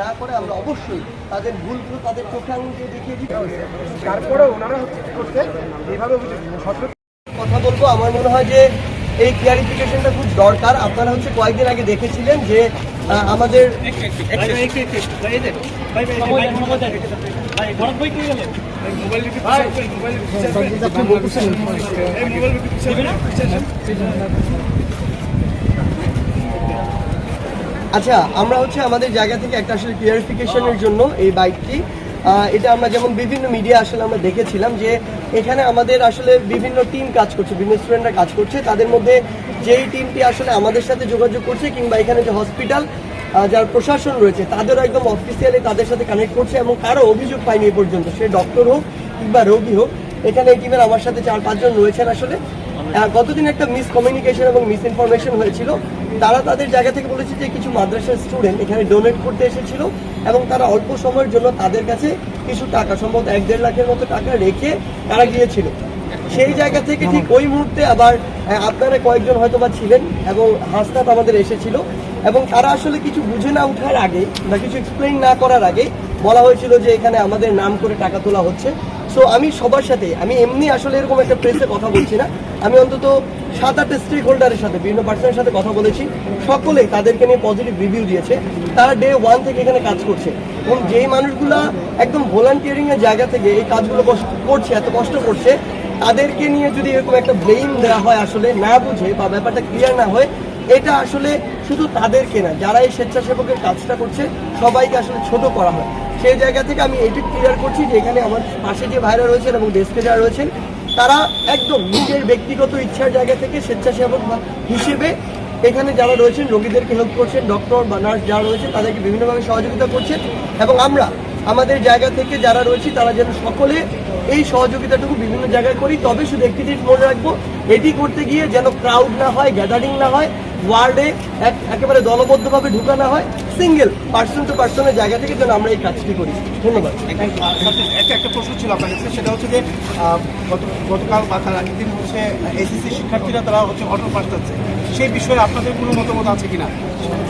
না করে আমরা অবশ্যই তাদের ভুলগুলো তাদের চোখে আঙুল দিয়ে দেখিয়ে দিতে হবে তারপরে ওনারা হচ্ছে কি করছে এইভাবে কথা বলব আমার মনে হয় যে এই ক্লিয়ারিফিকেশনটা খুব দরকার আপনারা হচ্ছে কয়েকদিন আগে দেখেছিলেন যে আমাদের আচ্ছা আমরা হচ্ছে আমাদের জায়গা থেকে একটা আসলে ক্লিয়ারিফিকেশনের জন্য এই বাইকটি এটা আমরা যেমন বিভিন্ন মিডিয়া আসলে আমরা দেখেছিলাম যে এখানে আমাদের আসলে বিভিন্ন টিম কাজ করছে, বিভিন্ন স্টুডেন্টরা কাজ করছে। তাদের মধ্যে যেই টিমটি আসলে আমাদের সাথে যোগাযোগ করছে কিংবা এখানে যে হসপিটাল যার প্রশাসন রয়েছে, তাদেরও একদম অফিসিয়ালি তাদের সাথে কানেক্ট করছে এবং কারও অভিযোগ পায়নি এ পর্যন্ত। সে ডক্টর হোক কিংবা রোগী হোক, এখানে এই টিমের আমার সাথে চার পাঁচজন রয়েছেন আসলে। গতদিন একটা মিস কমিউনিকেশন এবং মিস ইনফরমেশন হয়েছিল। তারা তাদের জায়গা থেকে বলেছে যে কিছু মাদ্রাসার স্টুডেন্ট এখানে ডোনেট করতে এসেছিল এবং তারা অল্প সময়ের জন্য তাদের কাছে কিছু টাকা সম্ভবত এক দেড় লাখের মতো টাকা রেখে তারা গিয়েছিল। সেই জায়গা থেকে ঠিক ওই মুহূর্তে আবার আপনারা কয়েকজন হয়তো বা ছিলেন এবং হাসনাত আমাদের এসেছিল এবং তারা আসলে কিছু বুঝে না ওঠার আগে বা কিছু এক্সপ্লেইন না করার আগে বলা হয়েছিল যে এখানে আমাদের নাম করে টাকা তোলা হচ্ছে। সো আমি সবার সাথে, আমি এমনি আসলে এরকম একটা প্রেসে কথা বলছি না। আমি অন্তত সাত আটটা স্টেক হোল্ডারের সাথে, বিভিন্ন পার্সনের সাথে কথা বলেছি। সকলেই তাদেরকে নিয়ে পজিটিভ রিভিউ দিয়েছে। তারা ডে ওয়ান থেকে এখানে কাজ করছে। এবং যেই মানুষগুলা একদম ভলান্টিয়ারিং এর জায়গা থেকে এই কাজগুলো করছে, এত কষ্ট করছে, তাদেরকে নিয়ে যদি এরকম একটা ব্লেম দেওয়া হয় আসলে, না বুঝে বা ব্যাপারটা ক্লিয়ার না হয়, এটা আসলে শুধু তাদেরকে না, যারা এই স্বেচ্ছাসেবকের কাজটা করছে, সবাইকে আসলে ছোট করা হয়। সেই জায়গা থেকে আমি এটি ক্লিয়ার করছি যে এখানে আমার পাশে যে ভাইরা রয়েছেন এবং ডেস্কে যারা রয়েছেন, তারা একদম নিজের ব্যক্তিগত ইচ্ছার জায়গা থেকে স্বেচ্ছাসেবক হিসেবে এখানে যারা রয়েছেন, রোগীদেরকে হেল্প করছেন ডক্টর বা নার্স যারা রয়েছেন, তাদেরকে বিভিন্নভাবে সহযোগিতা করছেন এবং আমরা আমাদের জায়গা থেকে যারা রয়েছে, তারা যেন সকলে এই সহযোগিতাটুকু বিভিন্ন জায়গায় করি। তবে শুধু একটি জিনিস মনে রাখব, এটি করতে গিয়ে যেন ক্রাউড না হয় গ্যাদারিং না হয় ওয়ার্ডে এক- একেবারে দলবদ্ধভাবে ঢুকা না হয় সিঙ্গেল পার্সন টু পার্সনের জায়গা থেকে যেন আমরা এই কাজটি করি। ধন্যবাদ। একটা একটা প্রশ্ন ছিল আপনার কাছে, সেটা হচ্ছে যে গতকাল বা তার আগের দিন হচ্ছে এসএসসি শিক্ষার্থীরা তারা হচ্ছে অটো পাস যাচ্ছে সেই বিষয়ে আপনাদের কোনো মতামত আছে কিনা?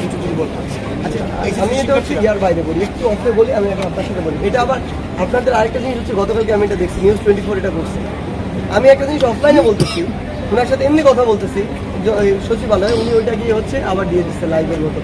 কিছু যদি আচ্ছা আমি এটা হচ্ছে ইয়ার বাইরে বলি, একটু অফে বলি, আমি এখন আপনার সাথে বলি। এটা আবার আপনাদের আরেকটা জিনিস হচ্ছে, গতকালকে আমি এটা দেখছি নিউজ টোয়েন্টি ফোর এটা করছে। আমি একটা জিনিস অফলাইনে বলতেছি, ওনার সাথে এমনি কথা বলতেছি সচিবালয়ে, উনি ওইটা গিয়ে হচ্ছে আবার দিয়ে দিচ্ছে লাইভের মতো।